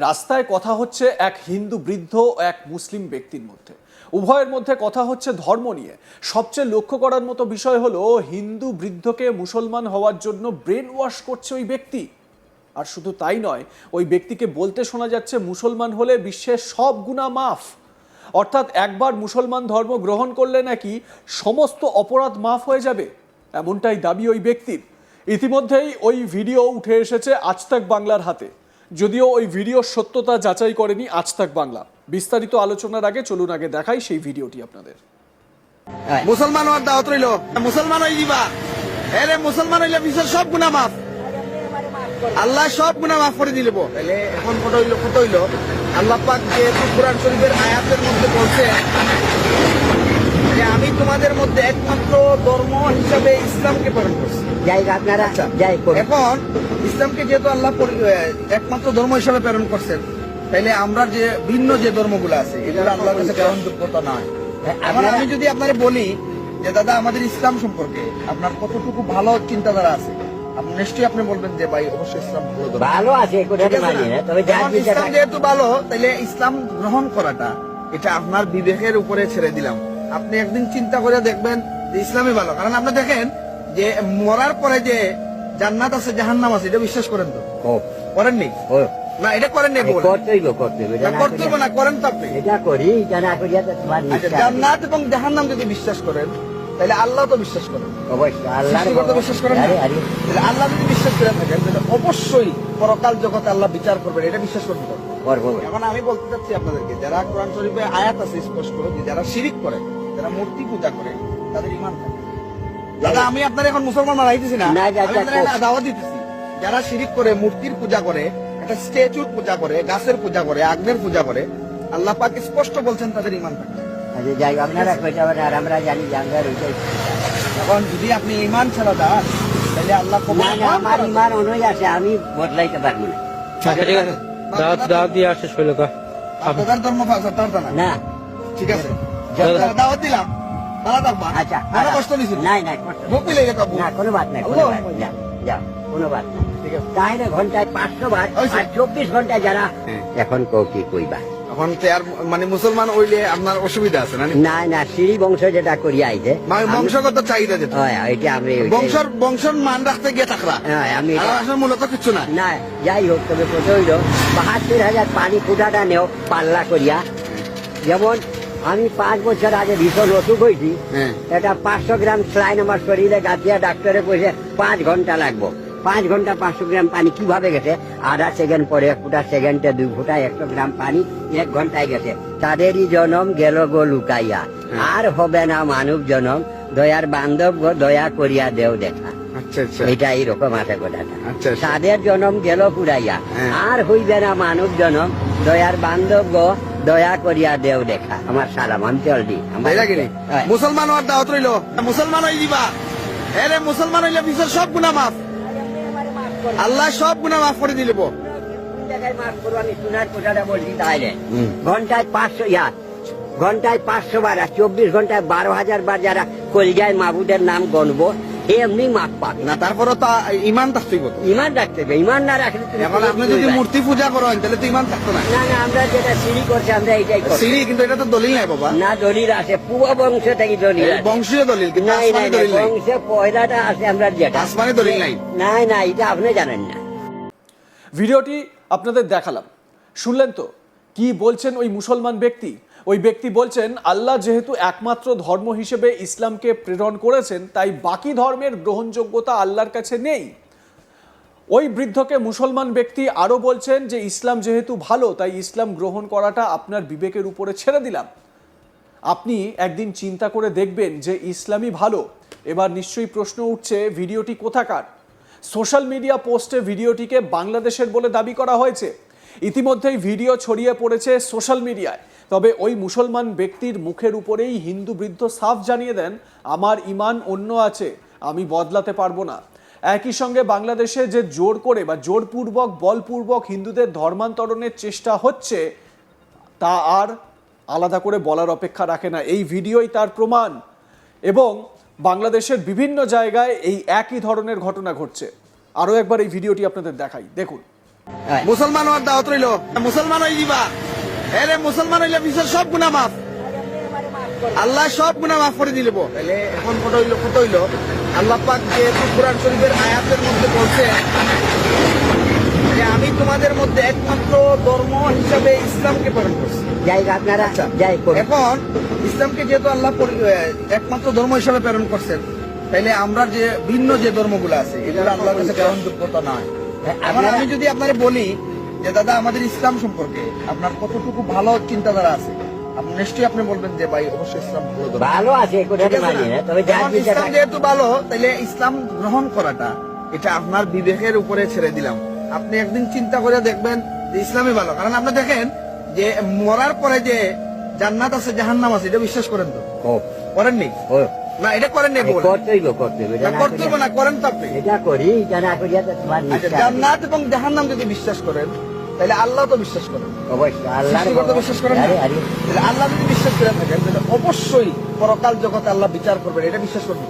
রাস্তায় কথা হচ্ছে এক হিন্দু বৃদ্ধ এক মুসলিম ব্যক্তির মধ্যে। উভয়ের মধ্যে কথা হচ্ছে ধর্ম নিয়ে। সবচেয়ে লক্ষ্য করার মতো বিষয় হলো, হিন্দু বৃদ্ধকে মুসলমান হওয়ার জন্য ব্রেন ওয়াশ করছে ওই ব্যক্তি। আর শুধু তাই নয়, ওই ব্যক্তিকে বলতে শোনা যাচ্ছে, মুসলমান হলে বিশ্বের সব গুণা মাফ। অর্থাৎ একবার মুসলমান ধর্ম গ্রহণ করলে নাকি সমস্ত অপরাধ মাফ হয়ে যাবে, এমনটাই দাবি ওই ব্যক্তির। ইতিমধ্যেই ওই ভিডিও উঠে এসেছে আজতাক বাংলার হাতে। যদিও ওই ভিডিওর সত্যতা যাচাই করেনি আজ তাক বাংলা। বিস্তারিত আলোচনার আগে চলুন আগে দেখাই সেই ভিডিওটি আপনাদের। মুসলমান হওয়ার দাওয়াত রইল। মুসলমান হয়ে দিবা এরে মুসলমান হইলে বিশ্বের সব গুণা মাফ। আল্লাহ সব গুণা মাফ করে দিলব তাহলে এখন কত হইল কত হইল? আল্লাহ পাক যে কোরআন শরীফের আয়াতের মধ্যে বলছে তোমাদের মধ্যে একমাত্র ধর্ম হিসাবে ইসলামকে প্রেরণ করছি। আপনারা আচ্ছা যাই এখন ইসলামকে যেহেতু আল্লাহ একমাত্র ধর্ম হিসাবে প্রেরণ করছেন তাইলে আমরা যে ভিন্ন যে ধর্মগুলো আছে এগুলো আল্লাহর কাছে গ্রহণযোগ্যতা নয় আমি যদি আপনারে বলি যে দাদা আমাদের ইসলাম সম্পর্কে আপনার কতটুকু ভালো চিন্তাধারা আছে? আপনি নিশ্চয়ই আপনি বলবেন যে ভাই অবশ্যই ইসলাম ভালো ভালো আছে মানি ইসলাম যেহেতু ভালো তাহলে ইসলাম গ্রহণ করাটা এটা আপনার বিবেকের উপরে ছেড়ে দিলাম। আপনি একদিন চিন্তা করে দেখবেন যে ইসলামই ভালো। কারণ আপনি দেখেন যে মরার পরে যে জান্নাত আছে জাহান্নাম আছে এটা বিশ্বাস করেন তো? করেননি? না এটা করেন নাই করতেই করতে হবে। না করতে হবে করিয়া- না করেন তো আপনি। এটা করি আচ্ছা জান্নাত এবং জাহান্নাম যদি বিশ্বাস করেন তাহলে আল্লাহ তো বিশ্বাস করেন। অবশ্যই বিশ্বাস করেন তাহলে আল্লাহ যদি বিশ্বাস করে থাকেন তাহলে অবশ্যই পরকাল জগতে আল্লাহ বিচার করবেন এটা বিশ্বাস করতে হবে। করব এখন আমি বলতে চাচ্ছি আপনাদেরকে যারা কোরআন শরীফে আয়াত আছে স্পষ্ট যে যারা শিরিক করে যারা মূর্তি পূজা করে তাদের ইমান থাকে। দাদা আমি আপনার এখন মুসলমান মারাইতেছি না। না, যা, আমি যা, আপনার কো। দাওয়াত দিতেছি। যারা শিরিক করে মূর্তির পূজা করে একটা স্ট্যাচুর পূজা করে গাছের পূজা করে আগ্নের পূজা করে আল্লাহ পাক স্পষ্ট বলছেন তাদের ইমান থাকে। আচ্ছা যাই আপনারা কইতে আর আমরা জানি যে ওইটাই এখন যদি আপনি ইমান ছাড়া দেন তাহলে আল্লাহ আমার ইমান অনুযায়ী আছে আমি বদলাইতে পারব না। আচ্ছা দাঁত দাঁত দিয়ে আসে শৈল কা আপনাদের ধর্ম না না। ঠিক আছে। দাওয়াত দিলাম। তারা থাকবা আচ্ছা মনে কষ্ট নিছিল নাই নাই কষ্ট লেগে কাবু না কোনো বাত নাই কোনো বাত বাত নাই। ঠিক আছে। তাহলে ঘন্টায় পাঁচশো বার আর চব্বিশ ঘন্টায় যারা হ্যাঁ। এখন কও কি কইবা? এখন আর মানে মুসলমান হইলে আপনার অসুবিধা আছে না না? না সিঁড়ি বংশ যেটা আইছে মানে বংশগত চাহিদা যেটা। হয়, ওইটা আমি বংশর বংশর মান রাখতে গিয়ে থাকরা। হ্যাঁ, আমি আসলে মূলত কিছু না। না যাই হোক তবে কত হইল বাহাত্তর হাজার পানি ফুটাটা নেও পাল্লা করিয়া। যেমন আমি পাঁচ বছর আগে ভীষণ অসুখ হয়েছি হ্যাঁ। এটা পাঁচশো গ্রাম স্লাইন আমার শরীরে গাছিয়া ডাক্তারে কইছে পাঁচ ঘণ্টা লাগবো। পাঁচ ঘণ্টা পাঁচশো গ্রাম পানি কীভাবে গেছে? আধা সেকেন্ড পরে এক ফুটা সেকেন্ডে দুই ফুটা একশো গ্রাম পানি এক ঘন্টায় গেছে। তাদেরই জনম গেল গো লুকাইয়া। আর হবে না মানব জনম দয়ার বান্ধব গো দয়া করিয়া দেও দেখা। আচ্ছা আচ্ছা। এটা এইরকম আছে কথাটা। আচ্ছা। তাদের জনম গেল পুরাইয়া হ্যাঁ। আর হইবে না মানব জনম দয়ার বান্ধব গো দয়া করিয়া দেও দেখা। আমার সালাম আমি চল দি। আমার তাই লাগে নি? হয়। মুসলমান দাওয়াত রইল। মুসলমান হয়ে দিবা এরে মুসলমান হইলে বিশ্বের সব গুণা মাফ। আল্লাহ সব গুণা মাফ করে দিলব ঘন্টায় পাঁচশো ইয়া ঘন্টায় পাঁচশো বার আর চব্বিশ ঘন্টায় বারো হাজার বার যারা কলজায় মাবুদের নাম গণবো এমনি মাপ পাবে। না তারপরে তো ইমান থাকতেই ইমান রাখতে হবে ইমান না রাখলে এখন আপনি যদি মূর্তি পূজা করেন তাহলে তো ইমান থাকতো না। না না আমরা যেটা সিঁড়ি করছি আমরা এইটাই করছি। সিঁড়ি কিন্তু এটা তো দলিল নাই বাবা। না দলিল আছে। পুরো বংশ থেকে দলিল বংশীয় দলিল কিন্তু নাই নাই আসমানি দলিল নাই। বংশে পয়লাটা আছে আমরা যেটা। আসমানি দলিল নাই। নাই না এটা আপনি জানেন না। ভিডিওটি আপনাদের দেখালাম। শুনলেন তো? কি বলছেন ওই মুসলমান ব্যক্তি? ওই ব্যক্তি বলছেন, আল্লাহ যেহেতু একমাত্র ধর্ম হিসেবে ইসলামকে প্রেরণ করেছেন, তাই বাকি ধর্মের গ্রহণযোগ্যতা আল্লাহর কাছে নেই। ওই বৃদ্ধকে মুসলমান ব্যক্তি আরও বলছেন যে, ইসলাম যেহেতু ভালো, তাই ইসলাম গ্রহণ করাটা আপনার বিবেকের উপরে ছেড়ে দিলাম। আপনি একদিন চিন্তা করে দেখবেন যে, ইসলামই ভালো। এবার নিশ্চয়ই প্রশ্ন উঠছে, ভিডিওটি কোথাকার? সোশ্যাল মিডিয়া পোস্টে ভিডিওটিকে বাংলাদেশের বলে দাবি করা হয়েছে। ইতিমধ্যেই ভিডিও ছড়িয়ে পড়েছে সোশ্যাল মিডিয়ায়। তবে ওই মুসলমান ব্যক্তির মুখের উপরেই হিন্দু বৃদ্ধ সাফ জানিয়ে দেন, আমার ইমান অন্য আছে, আমি বদলাতে পারব না। একই সঙ্গে বাংলাদেশে যে জোর করে বা জোরপূর্বক, বলপূর্বক হিন্দুদের ধর্মান্তরণের চেষ্টা হচ্ছে, তা আর আলাদা করে বলার অপেক্ষা রাখে না। এই ভিডিওই তার প্রমাণ। এবং বাংলাদেশের বিভিন্ন জায়গায় এই একই ধরনের ঘটনা ঘটছে। আরও একবার এই ভিডিওটি আপনাদের দেখাই। দেখুন। মুসলমান হওয়ার দাওয়াত রইল। মুসলমান হয়ে দিবা এরে মুসলমান হইলে বিশ্বের সব গুণা মাফ। আল্লাহ সব গুণা মাফ করে দিলব তাহলে এখন কত হইল কত হইল? আল্লাহ পাক যে কোরআন শরীফের আয়াতের মধ্যে বলছে যে আমি তোমাদের মধ্যে একমাত্র ধর্ম হিসাবে ইসলামকে প্রেরণ করছি। যাই আপনারা আচ্ছা যাই এখন ইসলামকে যেহেতু আল্লাহ একমাত্র ধর্ম হিসাবে প্রেরণ করছেন তাইলে আমরা যে ভিন্ন যে ধর্মগুলো আছে এগুলো আল্লাহর কাছে গ্রহণযোগ্যতা নয় আমি যদি আপনারে বলি যে দাদা আমাদের ইসলাম সম্পর্কে আপনার কতটুকু ভালো চিন্তাধারা আছে? আপনি নিশ্চয়ই আপনি বলবেন যে ভাই অবশ্যই ইসলাম ভালো ভালো আছে ইসলাম যেহেতু ভালো তাহলে ইসলাম গ্রহণ করাটা এটা আপনার বিবেকের উপরে ছেড়ে দিলাম। আপনি একদিন চিন্তা করে দেখবেন যে ইসলামই ভালো। কারণ আপনি দেখেন যে মরার পরে যে জান্নাত আছে জাহান্নাম আছে এটা বিশ্বাস করেন তো? করেননি? ও। না এটা করেন বল। করতেই গো করতে করতে না করেন তো আপনি। এটা করি এটা না করিয়া তোমার আচ্ছা জান্নাত এবং জাহান্নাম যদি বিশ্বাস করেন তাহলে আল্লাহ তো বিশ্বাস করেন। অবশ্যই সৃষ্টিকর্তা বিশ্বাস করেন তাহলে আল্লাহ যদি বিশ্বাস করে থাকেন তাহলে অবশ্যই পরকাল জগতে আল্লাহ বিচার করবেন এটা বিশ্বাস করতে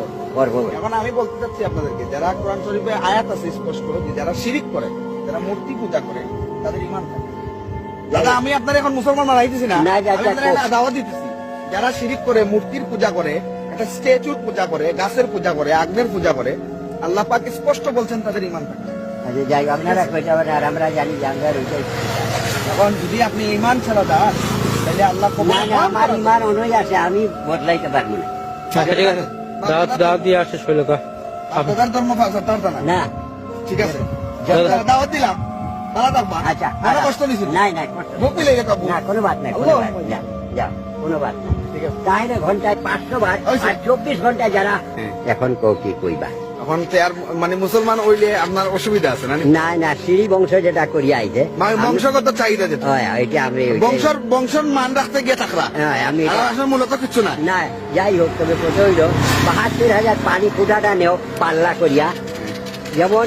এখন আমি বলতে চাচ্ছি আপনাদেরকে যারা কোরআন শরীফে আয়াত আছে স্পষ্ট যে যারা শিরিক করে যারা মূর্তি পূজা করে তাদের ইমান থাকে। দাদা আমি আপনার এখন মুসলমান মারাইতেছি না। দিতেছি। যারা শিরিক করে মূর্তির পূজা করে একটা স্ট্যাচুর পূজা করে গাছের পূজা করে আগ্নের পূজা করে আল্লাহ পাক স্পষ্ট বলছেন তাদের ইমান থাকে আচ্ছা, যাই আপনারা কইতে পারেন আর আমরা জানি ওইটাই এখন যদি আপনি ইমান ছাড়া দেন তাহলে আল্লাহ না না আমার ইমান অনুযায়ী আছে আমি বদলাইতে পারব না। আচ্ছা ঠিক আছে। দাওয়াত দাওয়াত দিয়ে আসে শৈল কা ধর্ম পাল্টা না। না। ঠিক আছে? দাওয়াত দিলাম তারা আচ্ছা কষ্ট নিছিল নাই নাই ভোগ লেগে না কোনো বাত নাই কোনো আল্লাহ যা যা কোনো তাহলে ঘন্টায় পাঁচশো বার আর চব্বিশ ঘন্টায় যারা হ্যাঁ। এখন কৌ কি কইবা? এখন আর মানে মুসলমান হইলে আপনার অসুবিধা আছে না না? না সিঁড়ি বংশ যেটা করিয়া আইছে মানে বংশগত চাহিদা যেটা। হয়, ওইটা আমি বংশর বংশর মান রাখতে গিয়ে থাকরা। হ্যাঁ, আমি আসলে মূলত কিছু না। না যাই হোক তবে কোথাও হইল বাহাত্তর হাজার পানি ফুটাটা নেও পাল্লা করিয়া। যেমন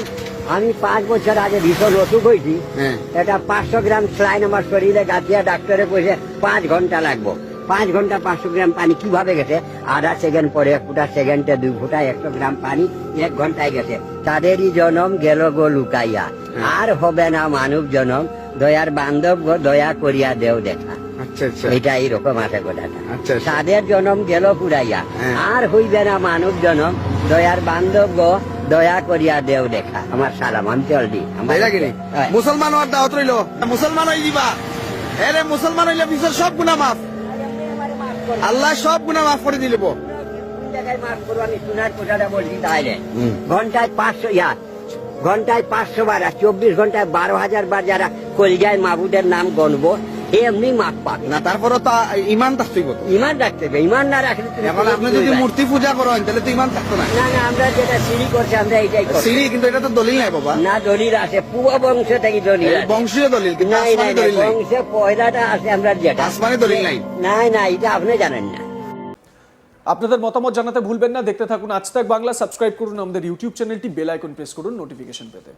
আমি পাঁচ বছর আগে ভীষণ অসুখ হয়েছি হ্যাঁ। এটা পাঁচশো গ্রাম স্লাইন আমার শরীরে গাছিয়া ডাক্তারে কইছে পাঁচ ঘণ্টা লাগবো। পাঁচ ঘণ্টা পাঁচশো গ্রাম পানি কীভাবে গেছে? আধা সেকেন্ড পরে এক ফুটা সেকেন্ডে দুই ফুটা একশো গ্রাম পানি এক ঘন্টায় গেছে। তাদেরই জনম গেল গো লুকাইয়া। আর হবে না মানব জনম দয়ার বান্ধব গো দয়া করিয়া দেও দেখা। আচ্ছা আচ্ছা। এটা এইরকম আছে কথাটা। আচ্ছা। তাদের জনম গেল পুরাইয়া হ্যাঁ। আর হইবে না মানব জনম দয়ার বান্ধব গো দয়া করিয়া দেও দেখা। আমার সালাম আমি চল দি। আমার তাই নাকি? নি? হয়। মুসলমান দাওয়াত রইল। মুসলমান হয়ে দিবা এরে মুসলমান হইলে বিশ্বের সব গুণা মাফ। আল্লাহ সব গুণা মাফ করে দিলব ঘন্টায় পাঁচশো ইয়া ঘন্টায় পাঁচশো বার আর চব্বিশ ঘন্টায় বারো হাজার বার যারা কলজায় মাবুদের নাম গণবো এমনি মাপ পাবে। না তারপরে তো ইমান থাকতেই হতো ইমান রাখতে হবে ইমান না রাখলে এখন আপনি যদি মূর্তি পূজা করেন তাহলে তো ইমান থাকতো না। না না আমরা যেটা সিঁড়ি করছি আমরা এইটাই করছি। সিঁড়ি কিন্তু এটা তো দলিল নাই বাবা। না দলিল আছে। পুরো বংশ থেকে দলিল বংশীয় দলিল কিন্তু নাই নাই আসমানি দলিল নাই। বংশে পয়লাটা আছে আমরা যেটা। আসমানি দলিল নাই। নাই না এটা আপনি জানেন না। আপনাদের মতামত জানাতে ভুলবেন না। দেখতে থাকুন আজ তাক বাংলা। সাবস্ক্রাইব করুন আমাদের ইউটিউব চ্যানেলটি। বেল আইকন প্রেস করুন নোটিফিকেশন পেতে।